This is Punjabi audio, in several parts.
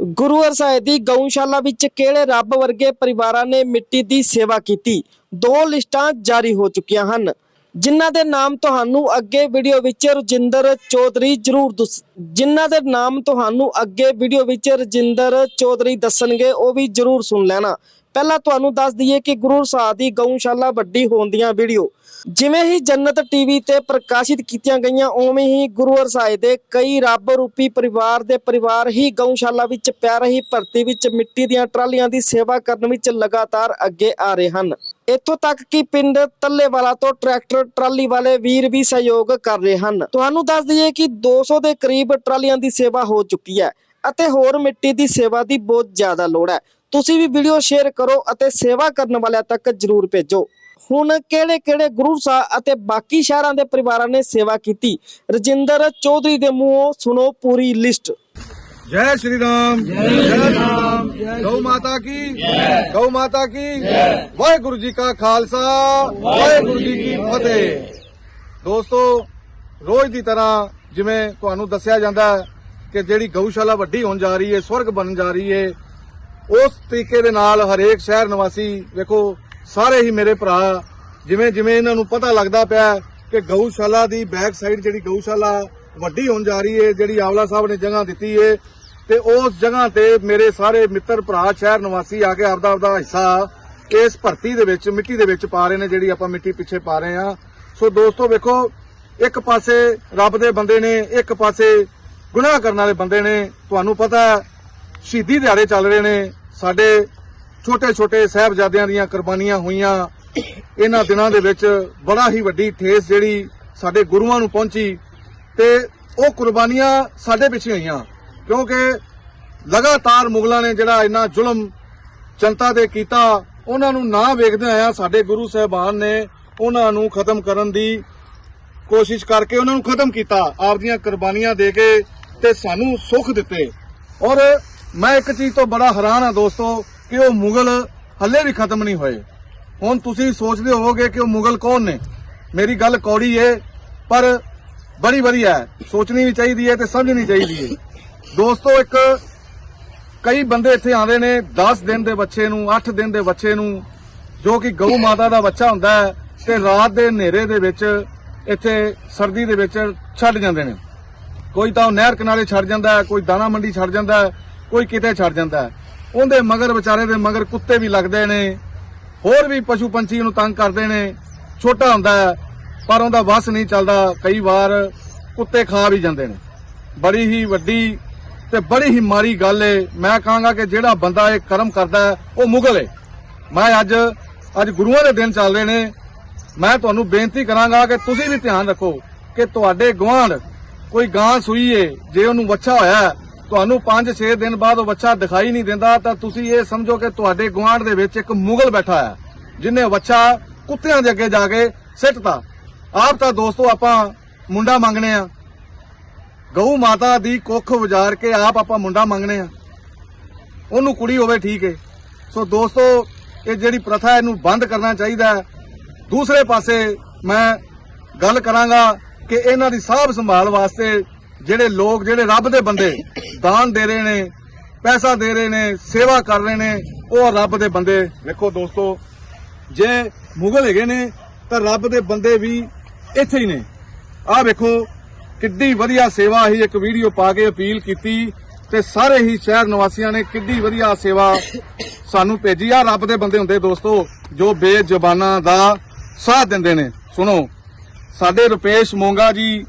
ਗੁਰੂ ਅਰਸਾਏ ਦੀ ਗਊਸ਼ਾਲਾ ਵਿੱਚ ਕਿਹੜੇ ਰੱਬ ਵਰਗੇ ਪਰਿਵਾਰਾਂ ਨੇ ਮਿੱਟੀ ਦੀ ਸੇਵਾ ਕੀਤੀ? ਦੋ ਲਿਸਟਾਂ ਜਾਰੀ ਹੋ ਚੁੱਕੀਆਂ ਹਨ। ਜਿਨ੍ਹਾਂ ਦੇ ਨਾਮ ਤੁਹਾਨੂੰ ਅੱਗੇ ਵੀਡੀਓ ਵਿੱਚ ਰਜਿੰਦਰ ਚੌਧਰੀ ਜਰੂਰ ਦੱਸ ਜਿਨ੍ਹਾਂ ਦੇ ਨਾਮ ਤੁਹਾਨੂੰ ਅੱਗੇ ਵੀਡੀਓ ਵਿੱਚ ਰਜਿੰਦਰ ਚੌਧਰੀ ਦੱਸਣਗੇ, ਉਹ ਵੀ ਜਰੂਰ ਸੁਣ ਲੈਣਾ। ਪਹਿਲਾਂ ਤੁਹਾਨੂੰ ਦੱਸ ਦਈਏ ਕਿ ਗੁਰੂ ਸਾਹਿਬ ਦੀ ਗਊਸ਼ਾਲਾ ਵੱਡੀ ਹੋਣ ਦੀਆਂ ਵੀਡੀਓ। ਜਿਵੇਂ ਹੀ ਜੰਨਤ ਟੀਵੀ ਤੇ ਪ੍ਰਕਾਸ਼ਿਤ ਕੀਤੀਆਂ ਗਈਆਂ, ਉਵੇਂ ਹੀ ਗੁਰੂ ਅਰਸਾਏ ਦੇ ਕਈ ਰੱਬ ਰੂਪੀ ਪਰਿਵਾਰ ਦੇ ਪਰਿਵਾਰ ਹੀ ਗਊਸ਼ਾਲਾ ਵਿੱਚ ਪੈ ਰਹੀ ਭਰਤੀ ਵਿੱਚ ਮਿੱਟੀ ਦੀਆਂ ਟਰਾਲੀਆਂ ਦੀ ਸੇਵਾ ਕਰਨ ਵਿੱਚ ਲਗਾਤਾਰ ਅੱਗੇ ਆ ਰਹੇ ਹਨ। ਇੱਥੋਂ ਤੱਕ ਕਿ ਪਿੰਡ ਤੱਲੇਵਾਲਾ ਤੋਂ ਟਰੈਕਟਰ, ਟਰਾਲੀ ਵਾਲੇ ਵੀਰ ਵੀ ਸਹਿਯੋਗ ਕਰ ਰਹੇ ਹਨ। ਤੁਹਾਨੂੰ ਦੱਸ ਦਈਏ ਕਿ 200 ਦੇ ਕਰੀਬ ਟਰਾਲੀਆਂ ਦੀ ਸੇਵਾ ਹੋ ਚੁੱਕੀ ਹੈ ਅਤੇ ਹੋਰ ਮਿੱਟੀ ਦੀ ਸੇਵਾ ਦੀ ਬਹੁਤ ਜ਼ਿਆਦਾ ਲੋੜ ਹੈ। ਤੁਸੀਂ ਵੀ ਵੀਡੀਓ ਸ਼ੇਅਰ ਕਰੋ ਅਤੇ ਸੇਵਾ ਕਰਨ ਵਾਲਿਆਂ ਤੱਕ ਜਰੂਰ ਭੇਜੋ ਹੁਣ ਕਿਹੜੇ ਕਿਹੜੇ ਗੁਰੂ ਸਾਹਿਬ ਅਤੇ ਬਾਕੀ ਸ਼ਹਿਰਾਂ ਦੇ ਪਰਿਵਾਰਾਂ ਨੇ ਸੇਵਾ ਕੀਤੀ ਰਜਿੰਦਰ ਚੌਧਰੀ ਦੇ ਮੂੰਹੋਂ ਸੁਣੋ ਪੂਰੀ ਲਿਸਟ जय श्री राम जय राम गौ माता की गौ माता की वाहेगुरु जी का खालसा ਵਾਹਿਗੁਰੂ ਜੀ ਕੀ ਫਤਿਹ ਦੋਸਤੋ ਰੋਜ਼ ਦੀ ਤਰ੍ਹਾਂ ਜਿਵੇਂ ਤੁਹਾਨੂੰ ਦੱਸਿਆ ਜਾਂਦਾ ਹੈ ਕਿ ਜਿਹੜੀ ਗਊਸ਼ਾਲਾ ਵੱਡੀ ਹੋਣ ਜਾ ਰਹੀ ਹੈ ਸਵਰਗ ਬਣਨ ਜਾ ਰਹੀ ਹੈ ਉਸ ਤਰੀਕੇ ਦੇ ਨਾਲ ਹਰੇਕ ਸ਼ਹਿਰ ਨਿਵਾਸੀ, ਵੇਖੋ, ਸਾਰੇ ਹੀ ਮੇਰੇ ਭਰਾ, ਜਿਵੇਂ ਜਿਵੇਂ ਇਹਨਾਂ ਨੂੰ ਪਤਾ ਲੱਗਦਾ ਪਿਆ ਕਿ ਗਊਸ਼ਾਲਾ ਦੀ ਬੈਕ ਸਾਈਡ ਜਿਹੜੀ ਗਊਸ਼ਾਲਾ ਵੱਡੀ ਹੋਣ ਜਾ ਰਹੀ ਹੈ ਜਿਹੜੀ ਆਵਲਾ ਸਾਹਿਬ ਨੇ ਜਗ੍ਹਾ ਦਿੱਤੀ ਹੈ ਤੇ ਉਸ ਜਗ੍ਹਾ ਤੇ ਮੇਰੇ ਸਾਰੇ ਮਿੱਤਰ ਭਰਾ, ਸ਼ਹਿਰ ਨਿਵਾਸੀ ਆ ਕੇ ਆਪਦਾ ਆਪਦਾ ਹਿੱਸਾ ਇਸ ਭਰਤੀ ਦੇ ਵਿੱਚ, ਮਿੱਟੀ ਦੇ ਵਿੱਚ ਪਾ ਰਹੇ ਨੇ, ਜਿਹੜੀ ਆਪਾਂ ਮਿੱਟੀ ਪਿੱਛੇ ਪਾ ਰਹੇ ਆ ਸੋ ਦੋਸਤੋ, ਵੇਖੋ, ਇੱਕ ਪਾਸੇ ਰੱਬ ਦੇ ਬੰਦੇ ਨੇ, ਇੱਕ ਪਾਸੇ ਗੁਨਾਹ ਕਰਨ ਵਾਲੇ ਬੰਦੇ ਨੇ, ਤੁਹਾਨੂੰ ਪਤਾ ਸ਼ਹੀਦੀ ਦਿਹਾੜੇ ਚੱਲ ਰਹੇ ਨੇ ਸਾਡੇ ਛੋਟੇ ਛੋਟੇ ਸਾਹਿਬਜ਼ਾਦਿਆਂ ਦੀਆਂ ਕੁਰਬਾਨੀਆਂ ਹੋਈਆਂ, ਇਹਨਾਂ ਦਿਨਾਂ ਦੇ ਵਿੱਚ ਬੜਾ ਹੀ ਵੱਡੀ ਠੇਸ ਜਿਹੜੀ ਸਾਡੇ ਗੁਰੂਆਂ ਨੂੰ ਪਹੁੰਚੀ ਤੇ ਉਹ ਕੁਰਬਾਨੀਆਂ ਸਾਡੇ ਪਿੱਛੇ ਹੋਈਆਂ, ਕਿਉਂਕਿ ਲਗਾਤਾਰ ਮੁਗਲਾਂ ਨੇ ਜਿਹੜਾ ਇੰਨਾ ਜ਼ੁਲਮ ਜਨਤਾ ਤੇ ਕੀਤਾ, ਉਹਨਾਂ ਨੂੰ ਨਾ ਵੇਖਦੇ ਆਇਆ ਸਾਡੇ ਗੁਰੂ ਸਾਹਿਬਾਨ ਨੇ ਉਹਨਾਂ ਨੂੰ ਖਤਮ ਕਰਨ ਦੀ ਕੋਸ਼ਿਸ਼ ਕਰਕੇ ਉਹਨਾਂ ਨੂੰ ਖਤਮ ਕੀਤਾ ਆਪਦੀਆਂ ਕੁਰਬਾਨੀਆਂ ਦੇ ਕੇ ਤੇ ਸਾਨੂੰ ਸੁੱਖ ਦਿੱਤੇ। ਔਰ ਮੈਂ ਇੱਕ ਚੀਜ਼ ਤੋਂ ਬੜਾ ਹੈਰਾਨ ਆ ਦੋਸਤੋ, ਕਿ ਉਹ ਮੁਗਲ ਹੱਲੇ ਵੀ ਖਤਮ ਨਹੀਂ ਹੋਏ। ਹੁਣ ਤੁਸੀਂ ਸੋਚਦੇ ਹੋਵੋਗੇ ਕਿ ਉਹ ਮੁਗਲ ਕੌਣ ਨੇ? ਮੇਰੀ ਗੱਲ ਕੌੜੀ ਏ, ਪਰ ਬੜੀ ਵਧੀਆ ਹੈ। ਸੋਚਣੀ ਵੀ ਚਾਹੀਦੀ ਹੈ ਤੇ ਸਮਝਣੀ ਚਾਹੀਦੀ ਹੈ। ਦੋਸਤੋ, ਇੱਕ ਕਈ ਬੰਦੇ ਇੱਥੇ ਆਉਂਦੇ ਨੇ 10 ਦਿਨ ਦੇ ਬੱਚੇ ਨੂੰ 8 ਦਿਨ ਦੇ ਬੱਚੇ ਨੂੰ, ਜੋ ਕਿ ਗਊ ਮਾਤਾ ਦਾ ਬੱਚਾ ਹੁੰਦਾ ਹੈ, ਤੇ ਰਾਤ ਦੇ ਹਨੇਰੇ ਦੇ ਵਿੱਚ ਇੱਥੇ ਸਰਦੀ ਦੇ ਵਿੱਚ ਛੱਡ ਜਾਂਦੇ ਨੇ। ਕੋਈ ਤਾਂ ਉਹ ਨਹਿਰ ਕਿਨਾਰੇ ਛੱਡ ਜਾਂਦਾ ਕੋਈ ਦਾਣਾ ਮੰਡੀ ਛੱਡ ਜਾਂਦਾ ਹੈ ਕੋਈ ਕਿਤੇ ਛੱਡ ਜਾਂਦਾ ਹੈ। ਉਹਦੇ ਮਗਰ ਵਿਚਾਰੇ ਦੇ ਮਗਰ ਕੁੱਤੇ ਵੀ ਲੱਗਦੇ ਨੇ, ਹੋਰ ਵੀ ਪਸ਼ੂ ਪੰਛੀ ਨੂੰ ਤੰਗ ਕਰਦੇ ਨੇ। ਛੋਟਾ ਹੁੰਦਾ ਹੈ, ਪਰ ਉਹਦਾ ਵਸ ਨਹੀਂ ਚੱਲਦਾ। ਕਈ ਵਾਰ ਕੁੱਤੇ ਖਾ ਵੀ ਜਾਂਦੇ ਨੇ। ਬੜੀ ਹੀ ਵੱਡੀ ਤੇ ਬੜੀ ਹੀ ਮਾੜੀ ਗੱਲ ਏ। ਮੈਂ ਕਹਾਂਗਾ ਕਿ ਜਿਹੜਾ ਬੰਦਾ ਇਹ ਕਰਮ ਕਰਦਾ ਹੈ, ਉਹ ਮੁਗਲ ਏ। ਮੈਂ ਅੱਜ ਅੱਜ ਗੁਰੂਆਂ ਦੇ ਦਿਨ ਚੱਲ ਰਹੇ ਨੇ। ਮੈਂ ਤੁਹਾਨੂੰ ਬੇਨਤੀ ਕਰਾਂਗਾ ਕਿ ਤੁਸੀਂ ਵੀ ਧਿਆਨ ਰੱਖੋ ਕਿ ਤੁਹਾਡੇ ਗੁਆਂਢ ਕੋਈ ਗਾਂ ਸੂਈ ਏ, ਜੇ ਉਹਨੂੰ ਵੱਛਾ ਹੋਇਆ ਤੁਹਾਨੂੰ 5-6 ਦਿਨ ਬਾਅਦ ਉਹ ਬੱਚਾ ਦਿਖਾਈ ਨਹੀਂ ਦਿੰਦਾ, ਤਾਂ ਤੁਸੀਂ ਇਹ ਸਮਝੋ ਕਿ ਤੁਹਾਡੇ ਗੁਆਂਢ ਦੇ ਵਿੱਚ ਇੱਕ ਮੁਗਲ ਬੈਠਾ ਹੈ, ਜਿਨੇ ਬੱਚਾ ਕੁੱਤਿਆਂ ਦੇ ਅੱਗੇ ਜਾ ਕੇ ਸਿੱਟਤਾ। ਆਪ ਤਾਂ ਦੋਸਤੋ ਆਪਾਂ ਮੁੰਡਾ ਮੰਗਣੇ ਆ। ਗਊ ਮਾਤਾ ਦੀ ਕੁੱਖ ਉਜਾੜ ਕੇ ਆਪ ਆਪਾਂ ਮੁੰਡਾ ਮੰਗਣੇ ਆ। ਉਹਨੂੰ ਕੁੜੀ ਹੋਵੇ ਠੀਕ ਹੈ ਸੋ ਦੋਸਤੋ, ਇਹ ਜਿਹੜੀ ਪ੍ਰਥਾ ਇਹਨੂੰ ਬੰਦ ਕਰਨਾ ਚਾਹੀਦਾ ਹੈ। ਦੂਸਰੇ ਪਾਸੇ ਮੈਂ ਗੱਲ ਕਰਾਂਗਾ ਕਿ ਇਹਨਾਂ ਦੀ ਸਾਂਭ ਸੰਭਾਲ ਵਾਸਤੇ ਜਿਹੜੇ ਲੋਕ, ਜਿਹੜੇ ਰੱਬ ਦੇ ਬੰਦੇ ਦਾਨ ਦੇ ਰਹੇ ਨੇ, ਪੈਸਾ ਦੇ ਰਹੇ ਨੇ, ਸੇਵਾ ਕਰ ਰਹੇ ਨੇ, ਉਹ ਰੱਬ ਦੇ ਬੰਦੇ। ਵੇਖੋ ਦੋਸਤੋ, ਜੇ ਮੁਗਲ ਹੈਗੇ ਨੇ, ਤਾਂ ਰੱਬ ਦੇ ਬੰਦੇ ਵੀ ਇੱਥੇ ਹੀ ਨੇ। ਆਹ ਵੇਖੋ, ਕਿੱਡੀ ਵਧੀਆ ਸੇਵਾ ਹੀ ਇੱਕ ਵੀਡੀਓ ਪਾ ਕੇ ਅਪੀਲ ਕੀਤੀ ਤੇ ਸਾਰੇ ਹੀ ਸ਼ਹਿਰ ਨਿਵਾਸੀਆਂ ਨੇ ਕਿੱਡੀ ਵਧੀਆ ਸੇਵਾ ਸਾਨੂੰ ਭੇਜੀ। ਆ ਰੱਬ ਦੇ ਬੰਦੇ ਹੁੰਦੇ ਦੋਸਤੋ, ਜੋ ਬੇਜ਼ਬਾਨਾਂ ਦਾ ਸਾਥ ਦਿੰਦੇ ਨੇ। ਸੁਣੋ, ਸਾਡੇ ਰੁਪੇਸ਼ ਮੋਂਗਾ ਜੀ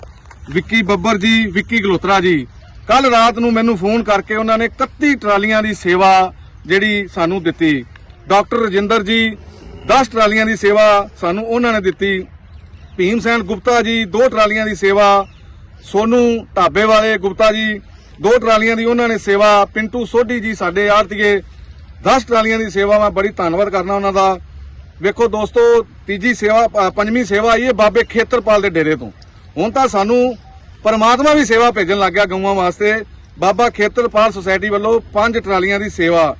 ਵਿੱਕੀ ਬੱਬਰ ਜੀ ਵਿੱਕੀ ਗਲੋਤਰਾ ਜੀ। ਕੱਲ ਰਾਤ ਨੂੰ ਮੈਨੂੰ ਫੋਨ ਕਰਕੇ ਉਹਨਾਂ ਨੇ 31 ਟਰਾਲੀਆਂ ਦੀ ਸੇਵਾ ਜਿਹੜੀ ਸਾਨੂੰ ਦਿੱਤੀ। ਡਾਕਟਰ ਰਜਿੰਦਰ ਜੀ 10 ਟਰਾਲੀਆਂ ਦੀ ਸੇਵਾ ਸਾਨੂੰ ਉਹਨਾਂ ਨੇ ਦਿੱਤੀ। ਭੀਮ ਸੈਨ ਗੁਪਤਾ ਜੀ ਦੋ ਟਰਾਲੀਆਂ ਦੀ ਸੇਵਾ। ਸੋਨੂ ਢਾਬੇ ਵਾਲੇ ਗੁਪਤਾ ਜੀ ਦੋ ਟਰਾਲੀਆਂ ਦੀ ਉਹਨਾਂ ਨੇ ਸੇਵਾ। ਪਿੰਟੂ ਸੋਢੀ ਜੀ ਸਾਡੇ ਆਰਤੀਏ 10 ਟਰਾਲੀਆਂ ਦੀ ਸੇਵਾ ਮੈਂ ਬੜੀ ਧੰਨਵਾਦ ਕਰਨਾ ਉਹਨਾਂ ਦਾ। ਵੇਖੋ ਦੋਸਤੋ ਤੀਜੀ ਸੇਵਾ ਅ, ਪੰਜਵੀਂ ਸੇਵਾ ਆਈ ਬਾਬੇ ਖੇਤਰਪਾਲ ਦੇ ਡੇਰੇ ਤੋਂ। ਹੁਣ ਤਾਂ ਸਾਨੂੰ ਪਰਮਾਤਮਾ ਵੀ ਸੇਵਾ ਭੇਜਣ ਲੱਗ ਗਿਆ ਗਊਆਂ ਵਾਸਤੇ। ਬਾਬਾ ਖੇਤਰਪਾਲ ਸੁਸਾਇਟੀ ਵੱਲੋਂ ਪੰਜ ਟਰਾਲੀਆਂ ਦੀ ਸੇਵਾ।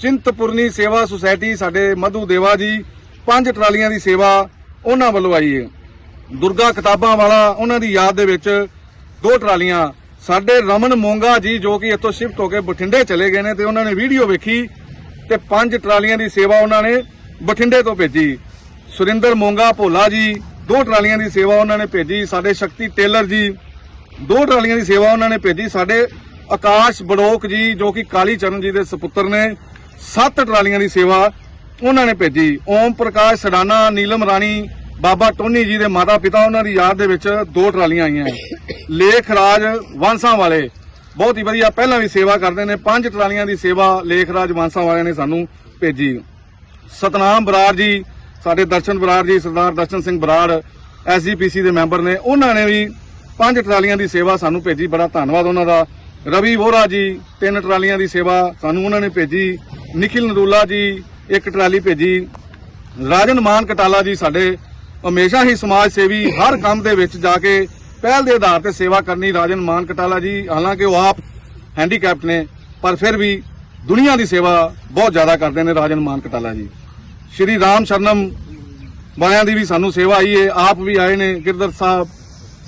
ਚਿੰਤਪੁਰਨੀ ਸੇਵਾ ਸੁਸਾਇਟੀ ਸਾਡੇ ਮਧੂ ਦੇਵਾ ਜੀ, ਪੰਜ ਟਰਾਲੀਆਂ ਦੀ ਸੇਵਾ ਉਹਨਾਂ ਵੱਲੋਂ ਆਈ ਹੈ ਦੁਰਗਾ ਕਿਤਾਬਾਂ ਵਾਲਾ ਉਹਨਾਂ ਦੀ ਯਾਦ ਦੇ ਵਿੱਚ ਦੋ ਟਰਾਲੀਆਂ। ਸਾਡੇ ਰਮਨ ਮੋਂਗਾ ਜੀ ਜੋ ਕਿ ਇੱਥੋਂ ਸ਼ਿਫਟ ਹੋ ਕੇ ਬਠਿੰਡੇ ਚਲੇ ਗਏ ਨੇ ਤੇ ਉਹਨਾਂ ਨੇ ਵੀਡੀਓ ਵੇਖੀ ਤੇ ਪੰਜ ਟਰਾਲੀਆਂ ਦੀ ਸੇਵਾ ਉਹਨਾਂ ਨੇ ਬਠਿੰਡੇ ਤੋਂ ਭੇਜੀ। ਸੁਰਿੰਦਰ ਮੋਂਗਾ ਭੋਲਾ ਜੀ ਦੋ ਟਰਾਲੀਆਂ ਦੀ ਸੇਵਾ ਉਹਨਾਂ ਨੇ ਭੇਜੀ, ਸਾਡੇ ਸ਼ਕਤੀ ਟੇਲਰ ਜੀ। ਦੋ ਟਰਾਲੀਆਂ ਦੀ ਸੇਵਾ ਉਹਨਾਂ ਨੇ ਭੇਜੀ, ਸਾਡੇ ਆਕਾਸ਼ ਬੜੋਕ ਜੀ, ਜੋ ਕਿ ਕਾਲੀ ਚਰਨ ਜੀ ਦੇ ਸੁਪੁੱਤਰ ਨੇ, ਸੱਤ ਟਰਾਲੀਆਂ ਦੀ ਸੇਵਾ ਉਹਨਾਂ ਨੇ ਭੇਜੀ। ਓਮ ਪ੍ਰਕਾਸ਼ ਸੜਾਨਾ ਨੀਲਮ ਰਾਣੀ, ਬਾਬਾ ਟੋਨੀ ਜੀ ਦੇ ਮਾਤਾ ਪਿਤਾ ਉਹਨਾਂ ਦੀ ਯਾਦ ਦੇ ਵਿੱਚ ਦੋ ਟਰਾਲੀਆਂ ਆਈਆਂ ਲੇਖ ਰਾਜ ਵਾਂਸਾਂ ਵਾਲੇ ਬਹੁਤ ਹੀ ਵਧੀਆ, ਪਹਿਲਾਂ ਵੀ ਸੇਵਾ ਕਰਦੇ ਨੇ, ਪੰਜ ਟਰਾਲੀਆਂ ਦੀ ਸੇਵਾ ਲੇਖ ਰਾਜ ਵਾਂਸਾਂ ਵਾਲਿਆਂ ਨੇ ਸਾਨੂੰ ਭੇਜੀ। ਸਤਨਾਮ ਬਰਾੜ ਜੀ ਸਾਡੇ ਦਰਸ਼ਨ ਬਰਾੜ ਜੀ, ਸਰਦਾਰ ਦਰਸ਼ਨ ਸਿੰਘ ਬਰਾੜ, ਐਸਜੀਪੀਸੀ ਦੇ ਮੈਂਬਰ ਨੇ, ਉਹਨਾਂ ਨੇ ਵੀ ਪੰਜ ਟਰਾਲੀਆਂ ਦੀ ਸੇਵਾ ਸਾਨੂੰ ਭੇਜੀ, ਬੜਾ ਧੰਨਵਾਦ ਉਹਨਾਂ ਦਾ। ਰਵੀ ਵੋਰਾ ਜੀ, ਤਿੰਨ ਟਰਾਲੀਆਂ ਦੀ ਸੇਵਾ ਸਾਨੂੰ ਉਹਨਾਂ ਨੇ ਭੇਜੀ। ਨikhil ਨਰੂਲਾ ਜੀ, ਇੱਕ ਟਰਾਲੀ ਭੇਜੀ। ਰਾਜਨ ਮਾਨ ਕਟਾਲਾ ਜੀ ਸਾਡੇ ਹਮੇਸ਼ਾ ਹੀ ਸਮਾਜ ਸੇਵੀ, ਹਰ ਕੰਮ ਦੇ ਵਿੱਚ ਜਾ ਕੇ ਪਹਿਲ ਦੇ ਆਧਾਰ ਤੇ ਸੇਵਾ ਕਰਨੀ ਰਾਜਨ ਮਾਨ ਕਟਾਲਾ ਜੀ, ਹਾਲਾਂਕਿ ਉਹ ਆਪ ਹੈਂਡੀਕੈਪਟ ਨੇ, ਪਰ ਫਿਰ ਵੀ ਦੁਨੀਆ ਦੀ ਸੇਵਾ ਬਹੁਤ ਜ਼ਿਆਦਾ ਕਰਦੇ ਨੇ ਰਾਜਨ ਮਾਨ ਕਟਾਲਾ ਜੀ। ਸ਼੍ਰੀ ਰਾਮ ਸ਼ਰਨਮ ਵਾਲਿਆਂ ਦੀ ਵੀ ਸਾਨੂੰ ਸੇਵਾ ਆਈ ਹੈ ਆਪ ਵੀ ਆਏ ਨੇ ਗਿਰਦਰ ਸਾਹਿਬ,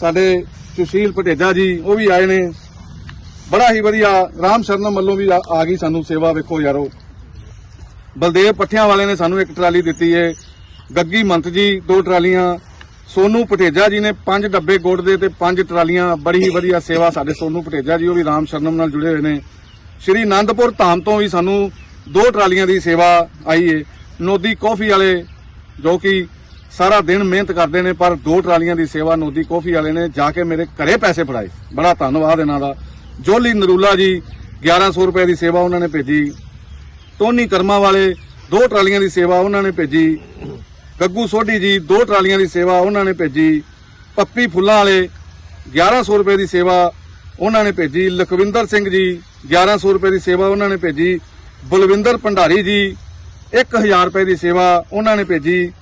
ਸਾਡੇ ਸੁਸ਼ੀਲ ਭਟੇਜਾ ਜੀ, ਉਹ ਵੀ ਆਏ ਨੇ। ਬੜਾ ਹੀ ਵਧੀਆ ਰਾਮ ਸ਼ਰਨਮ ਵੱਲੋਂ ਵੀ ਆ ਗਈ ਸਾਨੂੰ ਸੇਵਾ, ਵੇਖੋ ਯਾਰੋ। ਬਲਦੇਵ ਪੱਠਿਆਂ ਵਾਲੇ ਨੇ ਸਾਨੂੰ ਇੱਕ ਟਰਾਲੀ ਦਿੱਤੀ ਹੈ ਗੱਗੀ ਮੰਤ ਜੀ, ਦੋ ਟਰਾਲੀਆਂ। ਸੋਨੂ ਪਟੇਜਾ ਜੀ ਨੇ ਪੰਜ ਡੱਬੇ ਗੁੜ ਦੇ ਤੇ ਪੰਜ ਟਰਾਲੀਆਂ। ਬੜੀ ਹੀ ਵਧੀਆ ਸੇਵਾ ਸਾਡੇ ਸੋਨੂ ਪਟੇਜਾ ਜੀ, ਉਹ ਵੀ ਰਾਮ ਸ਼ਰਨਮ ਨਾਲ ਜੁੜੇ ਹੋਏ ਨੇ। ਸ਼੍ਰੀ ਆਨੰਦਪੁਰ ਧਾਮ ਤੋਂ ਵੀ ਸਾਨੂੰ ਦੋ ਟਰਾਲੀਆਂ ਦੀ ਸੇਵਾ ਆਈ ਏ। ਨੋਦੀ ਕਾਫੀ ਵਾਲੇ ਜੋ ਕਿ ਸਾਰਾ ਦਿਨ ਮਿਹਨਤ ਕਰਦੇ ਨੇ, ਪਰ ਦੋ ਟਰਾਲੀਆਂ ਦੀ ਸੇਵਾ ਨੋਦੀ ਕਾਫੀ ਵਾਲੇ ਨੇ ਜਾ ਕੇ ਮੇਰੇ ਘਰੇ ਪੈਸੇ ਫੜਾਏ। ਬੜਾ ਧੰਨਵਾਦ ਇਹਨਾਂ ਦਾ। ਜੋਲੀ ਨਰੂਲਾ ਜੀ 1100 ਰੁਪਏ ਦੀ ਸੇਵਾ ਉਹਨਾਂ ਨੇ ਭੇਜੀ। ਟੋਨੀ ਕਰਮਾ ਵਾਲੇ, ਦੋ ਟਰਾਲੀਆਂ ਦੀ ਸੇਵਾ ਉਹਨਾਂ ਨੇ ਭੇਜੀ। ਗੱਗੂ ਸੋਢੀ ਜੀ, ਦੋ ਟਰਾਲੀਆਂ ਦੀ ਸੇਵਾ ਉਹਨਾਂ ਨੇ ਭੇਜੀ। ਪੱਪੀ ਫੁੱਲਾਂ ਵਾਲੇ 1100 ਰੁਪਏ ਦੀ ਸੇਵਾ ਉਹਨਾਂ ਨੇ ਭੇਜੀ। ਲਖਵਿੰਦਰ ਸਿੰਘ ਜੀ 1100 ਰੁਪਏ ਦੀ ਸੇਵਾ ਉਹਨਾਂ ਨੇ ਭੇਜੀ। ਬਲਵਿੰਦਰ ਭੰਡਾਰੀ ਜੀ 1000 ਰੁਪਏ ਦੀ ਸੇਵਾ ਉਹਨਾਂ ਨੇ ਭੇਜੀ।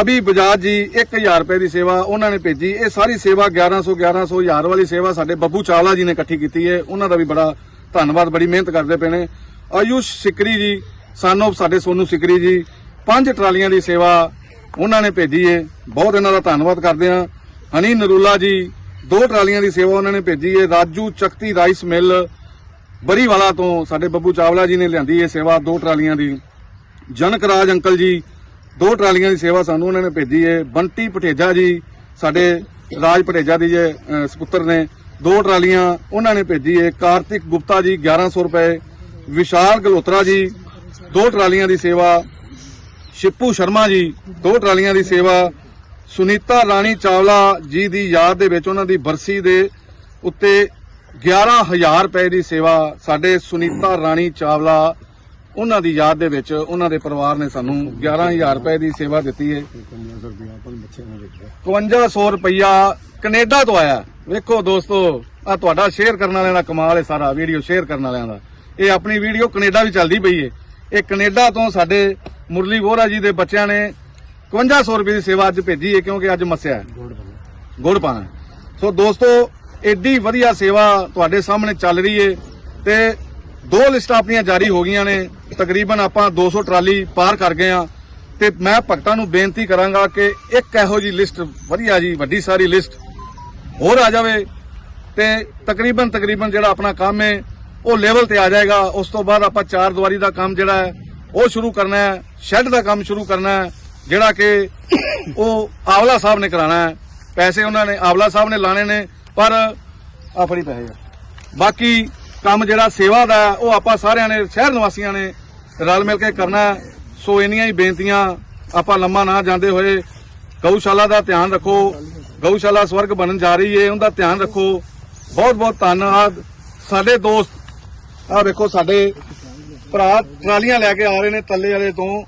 ਅਭੀ ਬਜਾਜ ਜੀ 1000 ਰੁਪਏ ਦੀ ਸੇਵਾ ਉਹਨਾਂ ਨੇ ਭੇਜੀ। ਇਹ ਸਾਰੀ ਸੇਵਾ 1100 1100 ਹਜ਼ਾਰ ਵਾਲੀ ਸੇਵਾ ਸਾਡੇ ਬੱਬੂ ਚਾਵਲਾ ਜੀ ਨੇ ਇਕੱਠੀ ਕੀਤੀ ਹੈ। ਉਹਨਾਂ ਦਾ ਵੀ ਬੜਾ ਧੰਨਵਾਦ, ਬੜੀ ਮਿਹਨਤ ਕਰਦੇ ਪਏ ਨੇ। ਆਯੁਸ਼ ਸਿਕਰੀ ਜੀ ਸਾਨੋਬ ਸਾਡੇ ਸੋਨੂ ਸਿਕਰੀ ਜੀ, ਪੰਜ ਟਰਾਲੀਆਂ ਦੀ ਸੇਵਾ ਉਹਨਾਂ ਨੇ ਭੇਜੀ ਹੈ। ਬਹੁਤ ਇਹਨਾਂ ਦਾ ਧੰਨਵਾਦ ਕਰਦੇ ਹਾਂ। ਹਨੀ ਨਰੂਲਾ ਜੀ, ਦੋ ਟਰਾਲੀਆਂ ਦੀ ਸੇਵਾ ਉਹਨਾਂ ਨੇ ਭੇਜੀ ਹੈ। ਰਾਜੂ ਚਕਤੀ ਰਾਈਸ ਮਿਲ, ਬਰੀਵਾਲਾ ਤੋਂ ਸਾਡੇ ਬੱਬੂ ਚਾਵਲਾ ਜੀ ਨੇ ਲਿਆਂਦੀ ਹੈ ਸੇਵਾ, ਦੋ ਟਰਾਲੀਆਂ ਦੀ। ਜਨਕ ਰਾਜ ਅੰਕਲ ਜੀ ਦੋ ਟਰਾਲੀਆਂ ਦੀ ਸੇਵਾ ਸਾਨੂੰ ਉਹਨਾਂ ਨੇ ਭੇਜੀ ਹੈ ਬੰਟੀ ਪਟੇਜਾ ਜੀ ਸਾਡੇ ਰਾਜ ਪਟੇਜਾ ਦੀ ਜੇ ਅਹ, ਨੇ ਦੋ ਟਰਾਲੀਆਂ ਉਹਨਾਂ ਨੇ ਭੇਜੀ ਹੈ ਕਾਰਤਿਕ ਗੁਪਤਾ ਜੀ 1100 ਰੁਪਏ। ਵਿਸ਼ਾਲ ਗਲੋਤਰਾ ਜੀ ਦੋ ਟਰਾਲੀਆਂ ਦੀ ਸੇਵਾ। ਸ਼ਿਪੂ ਸ਼ਰਮਾ ਜੀ ਦੋ ਟਰਾਲੀਆਂ ਦੀ ਸੇਵਾ। ਸੁਨੀਤਾ ਰਾਣੀ ਚਾਵਲਾ ਜੀ ਦੀ ਯਾਦ ਦੇ ਵਿੱਚ ਉਹਨਾਂ ਦੀ ਬਰਸੀ ਦੇ ਉੱਤੇ 11000 ਰੁਪਏ ਦੀ ਸੇਵਾ ਸਾਡੇ ਸੁਨੀਤਾ ਰਾਣੀ ਚਾਵਲਾ ਉਹਨਾਂ ਦੀ ਯਾਦ ਦੇ ਵਿੱਚ ਉਹਨਾਂ ਦੇ ਪਰਿਵਾਰ ਨੇ ਸਾਨੂੰ 11000 ਰੁਪਏ ਦੀ ਸੇਵਾ ਦਿੱਤੀ ਹੈ 5500 ਰੁਪਇਆ ਕੈਨੇਡਾ ਤੋਂ ਆਇਆ। ਵੇਖੋ ਦੋਸਤੋ ਆ ਤੁਹਾਡਾ ਸ਼ੇਅਰ ਕਰਨ ਵਾਲਿਆਂ ਦਾ ਕਮਾਲ ਹੈ ਸਾਰਾ ਵੀਡੀਓ ਸ਼ੇਅਰ ਕਰਨ ਵਾਲਿਆਂ ਦਾ। ਇਹ ਆਪਣੀ ਵੀਡੀਓ ਕੈਨੇਡਾ ਵੀ ਚੱਲਦੀ ਪਈ ਹੈ ਇਹ ਕੈਨੇਡਾ ਤੋਂ ਸਾਡੇ ਮੁਰਲੀ ਵੋਰਾ ਜੀ ਦੇ ਬੱਚਿਆਂ ਨੇ 5500 ਰੁਪਏ ਦੀ ਸੇਵਾ ਅੱਜ ਭੇਜੀ ਹੈ ਕਿਉਂਕਿ ਅੱਜ ਮੱਸਿਆ ਹੈ ਗੁੜ ਪਾਣਾ। ਸੋ ਦੋਸਤੋ, ਏਡੀ ਵਧੀਆ ਸੇਵਾ ਤੁਹਾਡੇ ਸਾਹਮਣੇ ਚੱਲ ਰਹੀ ਏ ਤੇ ਦੋ ਲਿਸਟਾਂ ਆਪਣੀਆਂ ਜਾਰੀ ਹੋ ਗਈਆਂ ਨੇ। ਤਕਰੀਬਨ ਆਪਾਂ 200 ਟਰਾਲੀ ਪਾਰ ਕਰ ਗਏ ਆ ਤੇ ਮੈਂ ਭਗਤਾਂ ਨੂੰ ਬੇਨਤੀ ਕਰਾਂਗਾ ਕਿ ਇੱਕ ਇਹੋ ਜੀ ਲਿਸਟ, ਵਧੀਆ ਜੀ, ਵੱਡੀ ਸਾਰੀ ਲਿਸਟ ਹੋਰ ਆ ਜਾਵੇ। ਤੇ ਤਕਰੀਬਨ ਤਕਰੀਬਨ ਜਿਹੜਾ ਆਪਣਾ ਕੰਮ ਹੈ, ਉਹ ਲੈਵਲ ਤੇ ਆ ਜਾਏਗਾ। ਉਸ ਤੋਂ ਬਾਅਦ ਆਪਾਂ ਚਾਰ ਦੀਵਾਰੀ ਦਾ ਕੰਮ ਜਿਹੜਾ ਹੈ, ਉਹ ਸ਼ੁਰੂ ਕਰਨਾ ਹੈ। ਸ਼ੈੱਡ ਦਾ ਕੰਮ ਸ਼ੁਰੂ ਕਰਨਾ ਹੈ, ਜਿਹੜਾ ਕਿ ਉਹ ਆਵਲਾ ਸਾਹਿਬ ਨੇ ਕਰਾਣਾ ਹੈ। ਪੈਸੇ ਉਹਨਾਂ ਨੇ, ਆਵਲਾ ਸਾਹਿਬ ਨੇ ਲਾਣੇ ਨੇ, ਪਰ ਆ ਪੈਸੇ ਬਾਕੀ ਕੰਮ ਜਿਹੜਾ ਸੇਵਾ ਦਾ ਉਹ ਆਪਾਂ ਸਾਰਿਆਂ ਨੇ, ਸ਼ਹਿਰ ਨਿਵਾਸੀਆਂ ਨੇ ਰਲ ਮਿਲ ਕੇ ਕਰਨਾ ਸੋ ਇੰਨੀਆਂ ਹੀ ਬੇਨਤੀਆਂ, ਆਪਾਂ ਲੰਮਾ ਨਾ ਜਾਂਦੇ ਹੋਏ। ਗਊਸ਼ਾਲਾ ਦਾ ਧਿਆਨ ਰੱਖੋ। ਗਊਸ਼ਾਲਾ ਸਵਰਗ ਬਣਨ ਜਾ ਰਹੀ ਏ, ਉਹਦਾ ਧਿਆਨ ਰੱਖੋ। ਬਹੁਤ ਬਹੁਤ ਧੰਨਵਾਦ। ਸਾਡੇ ਦੋਸਤ ਆ ਵੇਖੋ ਸਾਡੇ ਭਰਾ ਟਰਾਲੀਆਂ ਲੈ ਕੇ ਆ ਰਹੇ ਨੇ ਤੱਲੇ ਵਾਲੇ ਤੋਂ।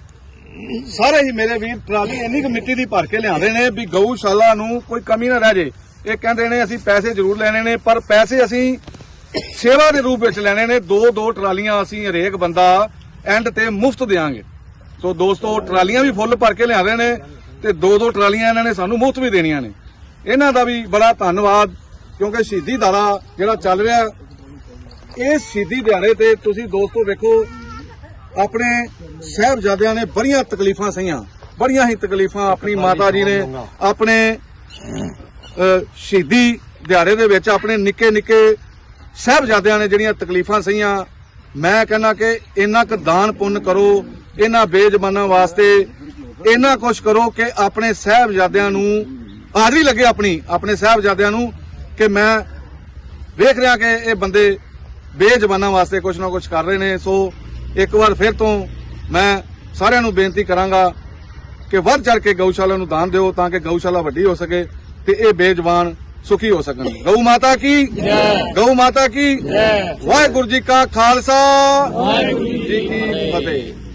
ਸਾਰੇ ਹੀ ਮੇਰੇ ਵੀਰ ਟਰਾਲੀ ਇੰਨੀ ਕੁ ਮਿੱਟੀ ਦੀ ਭਰ ਕੇ ਲਿਆਉਂਦੇ ਨੇ ਵੀ ਗਊਸ਼ਾਲਾ ਨੂੰ ਕੋਈ ਕਮੀ ਨਾ ਰਹਿ ਜੇ। ਇਹ ਕਹਿੰਦੇ ਨੇ ਅਸੀਂ ਪੈਸੇ ਜ਼ਰੂਰ ਲੈਣੇ ਨੇ, ਪਰ ਪੈਸੇ ਅਸੀਂ ਸੇਵਾ ਦੇ ਰੂਪ ਵਿੱਚ ਲੈਣੇ ਨੇ। ਦੋ ਦੋ ਟਰਾਲੀਆਂ ਅਸੀਂ ਹਰੇਕ ਬੰਦਾ ਐਂਡ ਤੇ ਮੁਫਤ ਦੇਾਂਗੇ ਸੋ ਦੋਸਤੋ ਟਰਾਲੀਆਂ ਵੀ ਫੁੱਲ ਭਰ ਕੇ ਲਿਆਉਂਦੇ ਨੇ ਤੇ ਦੋ ਦੋ ਟਰਾਲੀਆਂ ਇਹਨਾਂ ਨੇ ਸਾਨੂੰ ਮੁਫਤ ਵੀ ਦੇਣੀਆਂ ਨੇ। ਇਹਨਾਂ ਦਾ ਵੀ ਬੜਾ ਧੰਨਵਾਦ ਕਿਉਂਕਿ ਸ਼ਹੀਦੀ ਦਾਰਾ ਜਿਹੜਾ ਚੱਲ ਰਿਹਾ ਇਹ ਸ਼ਹੀਦੀ ਦਿਹਾੜੇ ਤੇ ਤੁਸੀਂ ਦੋਸਤੋ ਵੇਖੋ ਆਪਣੇ ਸਾਹਿਬਜ਼ਾਦਿਆਂ ਨੇ ਬੜੀਆਂ ਤਕਲੀਫਾਂ ਸਹੀਆਂ ਬੜੀਆਂ ਹੀ ਤਕਲੀਫਾਂ ਆਪਣੀ ਮਾਤਾ ਜੀ ਨੇ ਆਪਣੇ ਸ਼ਹੀਦੀ ਦਿਹਾੜੇ ਦੇ ਵਿੱਚ ਆਪਣੇ ਨਿੱਕੇ ਨਿੱਕੇ ਸਾਹਿਬਜ਼ਾਦਿਆਂ ਨੇ ਜਿਹੜੀਆਂ ਤਕਲੀਫਾਂ ਸਹੀਆਂ, ਮੈਂ ਕਹਿੰਦਾ ਕਿ ਇੰਨਾ ਕੁ ਦਾਨ ਪੁੰਨ ਕਰੋ ਇਹਨਾਂ ਬੇਜ਼ਬਾਨਾਂ ਵਾਸਤੇ, ਇੰਨਾ ਕੁਛ ਕਰੋ ਕਿ ਆਪਣੇ ਸਾਹਿਬਜ਼ਾਦਿਆਂ ਨੂੰ ਹਾਜ਼ਰੀ ਲੱਗੇ ਆਪਣੀ, ਆਪਣੇ ਸਾਹਿਬਜ਼ਾਦਿਆਂ ਨੂੰ ਕਿ ਮੈਂ ਵੇਖ ਰਿਹਾ ਕਿ ਇਹ ਬੰਦੇ ਬੇਜ਼ਬਾਨਾਂ ਵਾਸਤੇ ਕੁਝ ਨਾ ਕੁਝ ਕਰ ਰਹੇ ਨੇ। ਸੋ ਇੱਕ ਵਾਰ ਫਿਰ ਤੋਂ ਮੈਂ ਸਾਰਿਆਂ ਨੂੰ ਬੇਨਤੀ ਕਰਾਂਗਾ ਕਿ ਵੱਧ ਚੜ ਕੇ ਗਊਸ਼ਾਲਾ ਨੂੰ ਦਾਨ ਦਿਓ ਤਾਂ ਕਿ ਗਊਸ਼ਾਲਾ ਵੱਡੀ ਹੋ ਸਕੇ ਤੇ ਇਹ ਬੇਜ਼ਬਾਨ ਸੁਖੀ ਹੋ ਸਕਣ। ਗਊ ਮਾਤਾ ਕੀ? ਜੈ। ਗਊ ਮਾਤਾ ਕੀ? ਜੈ। ਵਾਹਿਗੁਰੂ ਜੀ ਕਾ ਖਾਲਸਾ। ਵਾਹਿਗੁਰੂ ਜੀ ਕੀ ਫਤਿਹ।